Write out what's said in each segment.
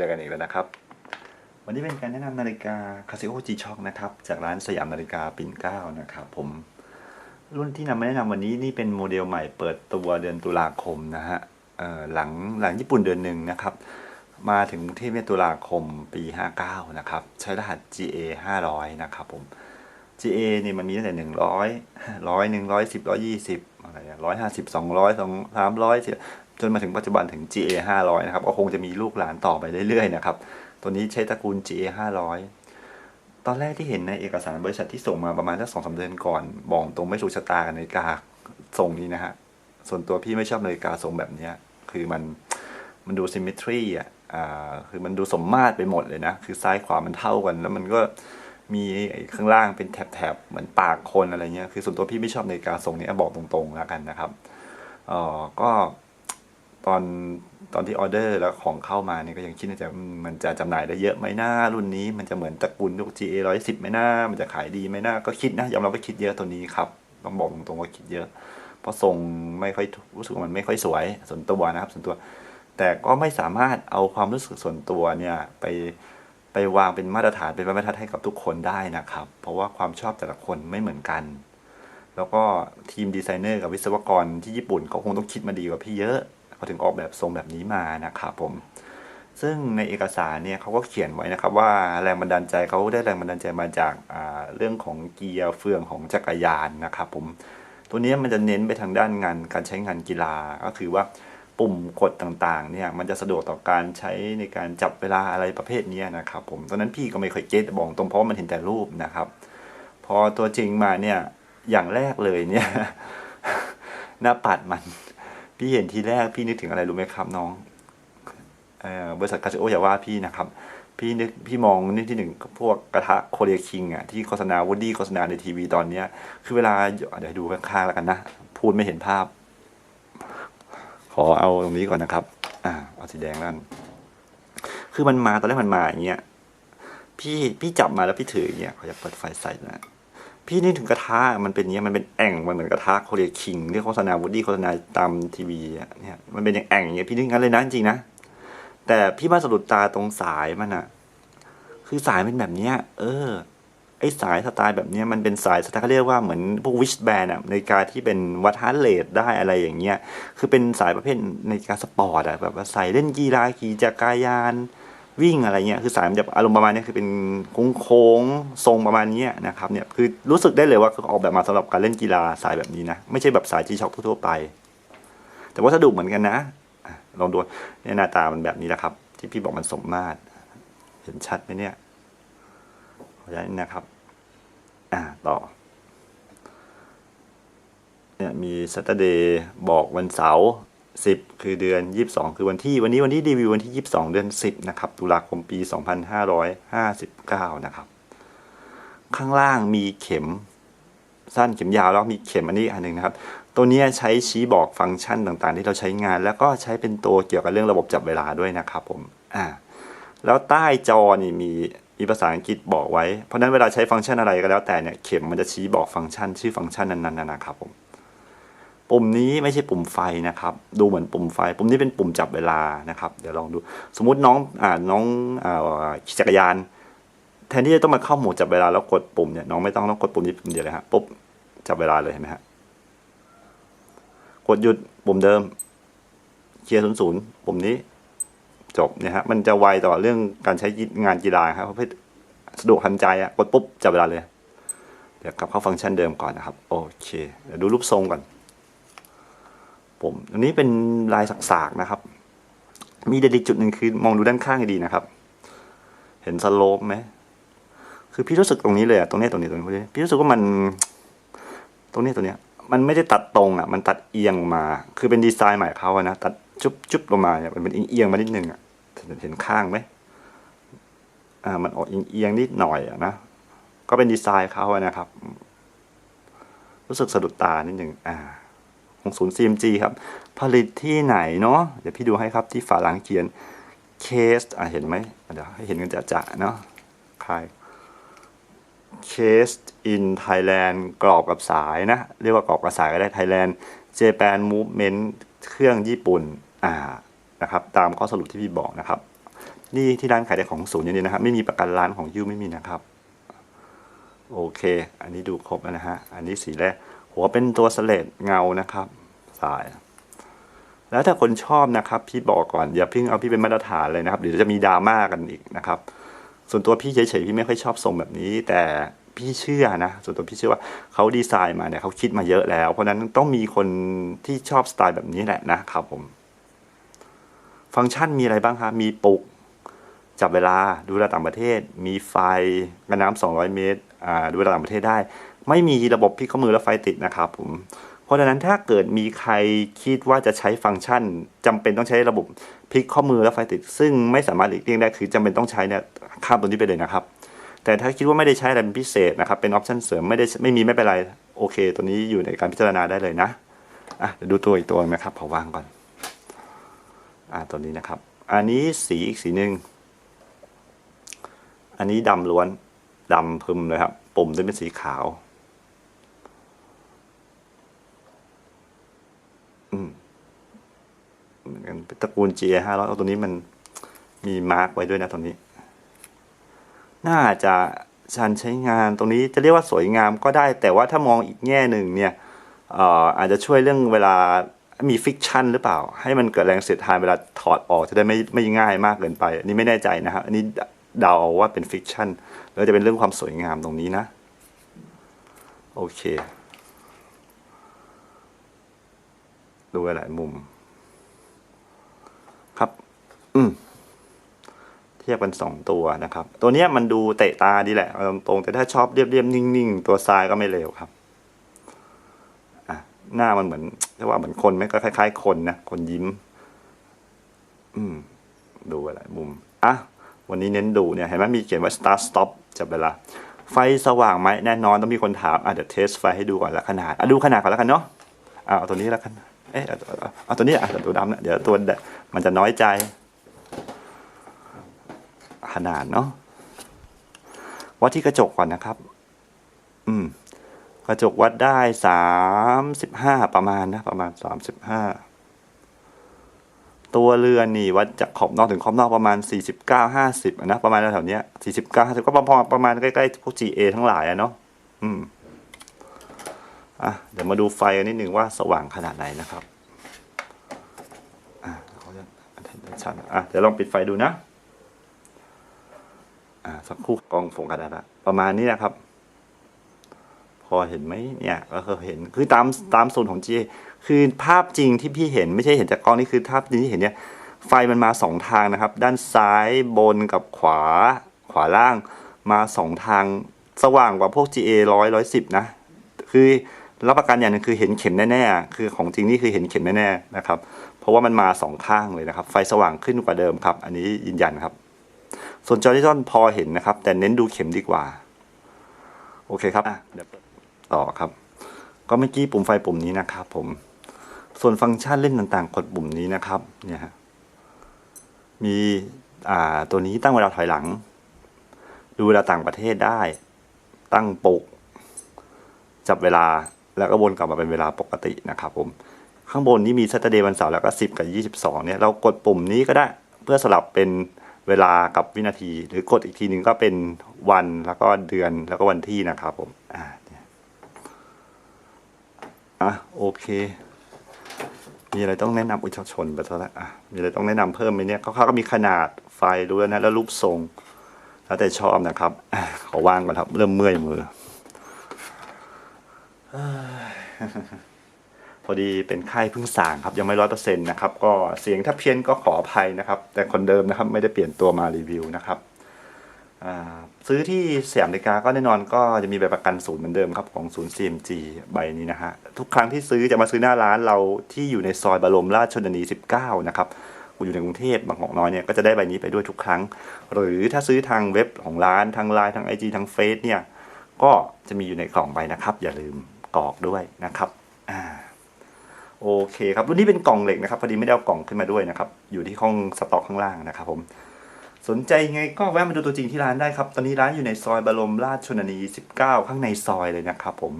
จอกันอีกแล้วนะครับ วันนี้เป็นการแนะนำนาฬิกาคาสิโอจีช็อกนะครับ จากร้านสยามนาฬิกาปิ่นเก้านะครับผม รุ่นที่นำมาแนะนำวันนี้นี่เป็นโมเดลใหม่เปิดตัวเดือนตุลาคมนะฮะหลังหลังญี่ปุ่นเดือนหนึ่งนะครับ มาถึงกรุเทพตุลาคมปี 59 นะครับ ใช้รหัส GA 500 นะครับผม GA เนี่ยมันมีตั้งแต่ 100 100 110 120อะไร150 200 2 300 จนมาถึงปัจจุบันถึง GA ห้าร้อยนะครับก็คงจะมีลูกหลานต่อไปเรื่อยๆนะครับตัวนี้ใช้ตระกูล GA ห้าร้อยตอนแรกที่เห็นในเอกสารบริษัทที่ส่งมาประมาณสักสองสามเดือนก่อน บอกตรงไม่ถูกชะตากับนาฬิกาทรงนี้นะฮะส่วนตัวพี่ไม่ชอบนาฬิกาทรงแบบนี้คือมันมันดู symmetry อะอ่าคือมันดูสมมาตรไปหมดเลยนะ คือซ้ายขวามันเท่ากัน แล้วมันก็มีไอ้ข้างล่างเป็นแถบๆ เหมือนปากคนอะไรเงี้ย คือส่วนตัวพี่ไม่ชอบนาฬิกาทรงนี้บอกตรงๆแล้วกันนะครับ เออก็ ตอนตอนที่ออเดอร์แล้วของเข้ามาเนี่ยก็ยังคิดในใจอืมมันจะจำหน่ายได้เยอะไหมหน้ารุ่นนี้มันจะเหมือนตระกูลลูก GA ร้อยสิบไหมหน้ามันจะขายดีไหมหน้าก็คิดนะยอมรับว่าคิดเยอะตัวนี้ครับต้องบอกตรงๆว่าคิดเยอะ เพราะทรงไม่ค่อยรู้สึกมันไม่ค่อยสวยส่วนตัวนะครับ ส่วนตัว แต่ก็ไม่สามารถเอาความรู้สึกส่วนตัวเนี่ยไปไปวางเป็นมาตรฐานเป็นมาตรฐานให้กับทุกคนได้นะครับ เพราะว่าความชอบแต่ละคนไม่เหมือนกัน แล้วก็ทีมดีไซเนอร์กับวิศวกรที่ญี่ปุ่นเขาคงต้องคิดมาดีกว่าพี่เยอะ เขาถึงออกแบบทรงแบบนี้มานะครับผมซึ่งในเอกสารเนี่ยเขาก็เขียนไว้นะครับว่าแรงบันดาลใจเขาได้แรงบันดาลใจมาจากาเรื่องของเกียร์เฟืองของจักรยานนะครับผมตัวนี้มันจะเน้นไปทางด้านงานการใช้งานกีฬาก็คือว่าปุ่มกดต่างๆเนี่ยมันจะสะดวกต่อการใช้ในการจับเวลาอะไรประเภทนี้นะครับผมตอนนั้นพี่ก็ไม่ค่อยเก็ตบอกตรงเพราะมันเห็นแต่รูปนะครับ พอตัวจริงมาเนี่ยอย่างแรกเลยเนี่ยหน้าปัดมัน พี่เห็นทีแรกพี่นึกถึงอะไรรู้ไหมครับน้องบริษัทคาซิโออย่าว่าพี่นะครับ พี่นึกพี่มองนึกที่หนึ่งพวกกระทะโคเรียคิงอะที่โฆษณาวูดดี้โฆษณาในทีวีตอนเนี้ย คือเวลาเดี๋ยวดูข้างๆแล้วกันนะ พูดไม่เห็นภาพ ขอเอาตรงนี้ก่อนนะครับ อ่าเอาสีแดงนั่นคือมันมาตอนแรกมันมาอย่างเงี้ยพี่พี่จับมาแล้วพี่ถืออย่างเงี้ยเขาจะเปิดไฟใส่นะ พี่นึกถึงกระทะมันเป็นอย่างเงี้ยมันเป็นแอ่งมันเหมือนกระทะโคเรียคิงที่โฆษณาวูดดี้โฆษณาตามทีวีอะเนี่ยมันเป็นอย่างแอ่งอย่างเงี้ยพี่นึกงั้นเลยนะจริงนะแต่พี่มาสะดุดตาตรงสายมันอะคือสายเป็นแบบเนี้ยเออไอ้สายสไตล์แบบเนี้ยมันเป็นสายสไตล์เขาเรียกว่าเหมือนพวกวิชแบนอะในการที่เป็นวัดฮาร์ดเรทได้อะไรอย่างเงี้ยคือเป็นสายประเภทในการสปอร์ตอะแบบว่าใส่เล่นกีฬาขี่จักรยาน วิ่งอะไรเงี้ยคือสายมันจะอารมณ์ประมาณนี้คือเป็นโค้งๆทรงประมาณนี้นะครับเนี่ยคือรู้สึกได้เลยว่าเขาออกแบบมาสำหรับการเล่นกีฬาสายแบบนี้นะไม่ใช่แบบสายจีช็อคทั่วไป แต่วัสดุเหมือนกันนะลองดูเนี่ยหน้าตามันแบบนี้แหละครับ ที่พี่บอกมันสมมาตร เห็นชัดไหมเนี่ยขออนุญาตนิดนะครับ อ่าต่อเนี่ยมี Saturday บอกวันเสาร์ 10 คือเดือน 22 คือวันที่ วันนี้วันที่รีวิววันที่ 22 เดือน 10 นะครับ ตุลาคมปี 2559 นะครับ ข้างล่างมีเข็มสั้นเข็มยาวแล้วมีเข็มอันนี้อันหนึ่งนะครับ ตัวนี้ใช้ชี้บอกฟังก์ชันต่างๆ ที่เราใช้งาน แล้วก็ใช้เป็นตัวเกี่ยวกับเรื่องระบบจับเวลาด้วยนะครับผมอ่าแล้วใต้จอนี่มีมีภาษาอังกฤษบอกไว้ เพราะนั้นเวลาใช้ฟังก์ชันอะไรก็แล้วแต่เนี่ย เข็มมันจะชี้บอกฟังก์ชันชื่อฟังก์ชันนั้นๆนะครับผม ปุ่มนี้ไม่ใช่ปุ่มไฟนะครับ ดูเหมือนปุ่มไฟ ปุ่มนี้เป็นปุ่มจับเวลานะครับ เดี๋ยวลองดู สมมุติน้องอ่าน้องอ่าขี่จักรยาน แทนที่จะต้องมาเข้าโหมดจับเวลาแล้วกดปุ่มเนี่ยน้องไม่ต้องต้องกดปุ่มนี้ปุ่มเดียวเลยฮะปุ๊บจับเวลาเลยเห็นไหมฮะกดหยุดปุ่มเดิมเคลียร์ศูนย์ศูนย์ปุ่มนี้จบเนี่ยฮะมันจะไวต่อเรื่องการใช้งานกีฬาครับปราะเภทสะดวกทันใจอะกดปุ๊บจับเวลาเลย เดี๋ยวกลับเข้าฟังก์ชันเดิมก่อนนะครับ โอเค เดี๋ยวดูรูปทรงก่อน ผมอันนี้เป็นลายสักๆนะครับ มีเด่นอีกจุดหนึ่งคือมองดูด้านข้างให้ดีนะครับ เห็นสโลปไหมคือพี่รู้สึกตรงนี้เลยอะตรงนี้ตรงนี้ตรงนี้พี่รู้สึกว่ามัน ตรงนี้ตรงเนี้ยมันไม่ได้ตัดตรงอะมันตัดเอียงมา คือเป็นดีไซน์ใหม่เขาอะนะตัดจุ๊บจุ๊บลงมาเนี่ยมันเป็นเอียงมานิดนึงอะเห็นข้างไหมอ่ามันออกเอียงนิดหน่อยอะนะก็เป็นดีไซน์เขาอะนะครับ รู้สึกสะดุดตานิดหนึ่งอ่า ของศูนย์ CMG ครับ ผลิตที่ไหนเนาะเดี๋ยวพี่ดูให้ครับที่ฝาหลังเขียน case อะเห็นไหมเดี๋ยวให้เห็นกันจะๆเนาะคลาย case in Thailand กรอบกับสายนะ เรียกว่ากรอบกับสายก็ได้ Thailand Japan Movement เครื่องญี่ปุ่นอ่านะครับตามข้อสรุปที่พี่บอกนะครับ นี่ที่ร้านขายได้ของศูนย์อย่างนี้นะครับ ไม่มีประกันร้านของยูไม่มีนะครับ โอเค อันนี้ดูครบแล้วนะฮะ อันนี้สีแรก หัวเป็นตัวสเลดเงานะครับ สาย แล้วถ้าคนชอบนะครับ พี่บอกก่อนอย่าเพิ่งเอาพี่เป็นมาตรฐานเลยนะครับเดี๋ยวจะมีดราม่ากันอีกนะครับ ส่วนตัวพี่เฉยๆพี่ไม่ค่อยชอบทรงแบบนี้ แต่พี่เชื่อนะส่วนตัวพี่เชื่อว่าเขาดีไซน์มาเนี่ยเขาคิดมาเยอะแล้ว เพราะนั้นต้องมีคนที่ชอบสไตล์แบบนี้แหละนะครับผม ฟังก์ชันมีอะไรบ้างครับมีปลุกจับเวลาดูเวลาต่างประเทศ มีไฟกันน้ำ200 เมตรอ่าดูเวลาต่างประเทศได้ ไม่มีระบบพลิกข้อมือและไฟติดนะครับผมเพราะฉะนั้นถ้าเกิดมีใครคิดว่าจะใช้ฟังก์ชันจำเป็นต้องใช้ระบบพลิกข้อมือและไฟติด ซึ่งไม่สามารถหลีกเลี่ยงได้คือจำเป็นต้องใช้เนี่ยข้ามตัวนี้ไปเลยนะครับ แต่ถ้าคิดว่าไม่ได้ใช้อะไรเป็นพิเศษนะครับ เป็นออปชันเสริมไม่ได้ไม่มีไม่เป็นไรโอเค ตัวนี้อยู่ในการพิจารณาได้เลยนะอะเดี๋ยวดูตัวอีกตัวนะครับขอวางก่อนอ่าตัวนี้นะครับ อันนี้สีอีกสีหนึ่งอันนี้ดำล้วนดำพึมเลยครับ ปุ่มจะเป็นสีขาว อืมเหมือนกันเป็นตระกูล GA 5 0 0เอาตัวนี้มันมีมาร์กไว้ด้วยนะตรงนี้ น่าจะชันใช้งานตรงนี้จะเรียกว่าสวยงามก็ได้ แต่ว่าถ้ามองอีกแง่หนึ่งเนี่ยอออาจจะช่วยเรื่องเวลามีฟิกชันหรือเปล่า ให้มันเกิดแรงเสียดทานเวลาถอดออกจะได้ไม่ไม่ง่ายมากเกินไป อันนี้ไม่แน่ใจนะครับ อันนี้เดาว่าเป็นฟิกชันแล้วจะเป็นเรื่องความสวยงามตรงนี้นะ โอเค ดูหลายมุม ครับ อืมเทียบกันสองตัวนะครับ ตัวเนี้ยมันดูเตะตาดีแหละตรงๆแต่ถ้าชอบเรียบๆนิ่งๆ ตัวซ้ายก็ไม่เลวครับอะหน้ามันเหมือนเรียกว่าเหมือนคนไหมก็คล้าย ๆ คนนะคนยิ้ม อืม ดูอะไรมุมอะวันนี้เน้นดูเนี่ยเห็นไหมมีเขียนว่า start stop จับเวลาไฟสว่างไหมแน่นอนต้องมีคนถามอะเดี๋ยวเทสไฟให้ดูก่อนล้วขนาดอะดูขนาดก่อนแล้วกันเนาะอะเอาตัวนี้แล้วกัน เอ๊ะเอาเอาตัวนี้อะตัวดำนะเดี๋ยวตัวมันจะน้อยใจ ขนาดเนาะวัดที่กระจกก่อนนะครับ อืม กระจกวัดได้สามสิบห้าประมาณนะ ประมาณสามสิบห้าตัวเรือนนี่วัดจากขอบนอกถึงขอบนอกประมาณสี่สิบเก้าห้าสิบนะประมาณแถวเนี้ยสี่สิบเก้าห้าสิบก็ประมาณประมาณใกล้ๆพวก GA ทั้งหลายอะเนาะอืม อะเดี๋ยวมาดูไฟกันนิดหนึ่งว่าสว่างขนาดไหนนะครับอะเขาจะชันอะเดี๋ยวลองปิดไฟดูนะอ่าสักครู่กองโฟกัสได้ละประมาณนี้นะครับ พอเห็นไหมเนี่ยก็คือเห็นคือตามตามโซนของ G คือภาพจริงที่พี่เห็นไม่ใช่เห็นจากกล้องนี่คือภาพจริงที่เห็นเนี่ยไฟมันมาสองทางนะครับ ด้านซ้ายบนกับขวาขวาล่างมาสองทางสว่างกว่าพวก GA ร้อยร้อยสิบนะ คือ รับประกันอย่างหนึงคือเห็นเข็มแน่ๆ คือของจริงนี่คือเห็นเข็มแน่ๆนะครับ เพราะว่ามันมาสองข้างเลยนะครับ ไฟสว่างขึ้นกว่าเดิมครับ อันนี้ยืนยันครับ ส่วนจอดิจอลพอเห็นนะครับ แต่เน้นดูเข็มดีกว่า โอเคครับเดี๋ยวต่อครับ ก็เมื่อกี้ปุ่มไฟปุ่มนี้นะครับ ผม ส่วนฟังก์ชันเล่นต่างๆ กดปุ่มนี้นะครับ เนี่ยฮะ มีตัวนี้ตั้งเวลาถอยหลัง ดูเวลาต่างประเทศได้ ตั้งปลุกจับเวลา แล้วก็วนกลับมาเป็นเวลาปกตินะครับผมข้างบนนี้มี Saturday วันเสาร์แล้วก็ 10 กับ 22 เนี่ย เรากดปุ่มนี้ก็ได้เพื่อสลับเป็นเวลากับวินาที หรือกดอีกทีหนึ่งก็เป็นวันแล้วก็เดือนแล้วก็วันที่นะครับผมอ่าอะโอเค มีอะไรต้องแนะนำอุชชนไปซะแล้วอะมีอะไรต้องแนะนำเพิ่มไหมเนี่ยเขาก็มีขนาดไฟรู้แล้วนะแล้วรูปทรง แล้วแต่ชอบนะครับขอว่างก่อนครับ เริ่มเมื่อยมือ พอดีเป็นไข้เพิ่งสางครับยังไม่ร้อยเปอร์เซ็นต์นะครับก็เสียงถ้าเพี้ยนก็ขออภัยนะครับ แต่คนเดิมนะครับไม่ได้เปลี่ยนตัวมารีวิวนะครับซื้อที่สยามนาฬิกาก็แน่นอนก็จะมีใบประกันศูนย์เหมือนเดิมครับของศูนย์ CMG ใบนี้นะฮะทุกครั้งที่ซื้อจะมาซื้อหน้าร้านเราที่อยู่ในซอยบรมราชชนนี 19 นะครับคุณอยู่ในกรุงเทพบางกอกน้อยเนี่ยก็จะได้ใบนี้ไปด้วยทุกครั้ง หรือถ้าซื้อทางเว็บของร้านทางไลน์ทาง IG ทางเฟซเนี่ยก็จะมีอยู่ในกล่องใบนะครับ อย่าลืม กรอกด้วยนะครับอ่าโอเคครับรุ่นนี้เป็นกล่องเหล็กนะครับพอดีไม่ได้เอากล่องขึ้นมาด้วยนะครับ อยู่ที่ห้องสต็อกข้างล่างนะครับผมสนใจยังไงก็แวะมาดูตัวจริงที่ร้านได้ครับ ตอนนี้ร้านอยู่ในซอยบรมราชชนนี 19 ข้างในซอยเลยนะครับผม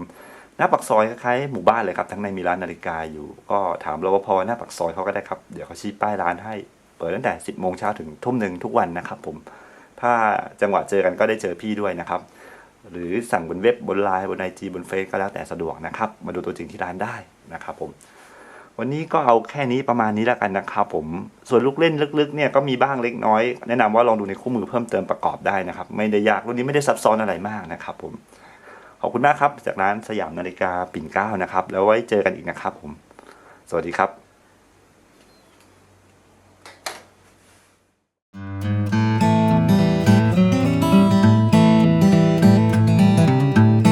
หน้าปากซอยคล้ายๆหมู่บ้านเลยครับทั้งในมีร้านนาฬิกาอยู่ ก็ถามรปภหน้าปากซอยเขาก็ได้ครับเดี๋ยวเขาชี้ป้ายร้านให้เปิดตั้งแต่ 10โมงเช้าถึงทุ่มหนึ่งทุกวันนะครับผมถ้าจังหวะเจอกันก็ได้เจอพี่ด้วยนะครับ หรือสั่งบนเว็บบนไลน์บนไอจีบนเฟซก็แล้วแต่สะดวกนะครับ มาดูตัวจริงที่ร้านได้นะครับผมวันนี้ก็เอาแค่นี้ประมาณนี้แล้วกันนะครับผมส่วนลูกเล่นลึกๆเนี่ยก็มีบ้างเล็กน้อย แนะนำว่าลองดูในคู่มือเพิ่มเติมประกอบได้นะครับ ไม่ได้ยากรุ่นนี้ไม่ได้ซับซ้อนอะไรมากนะครับผมขอบคุณมากครับจากร้านสยามนาฬิกาปิ่นเกล้านะครับ แล้วไว้เจอกันอีกนะครับผม สวัสดีครับ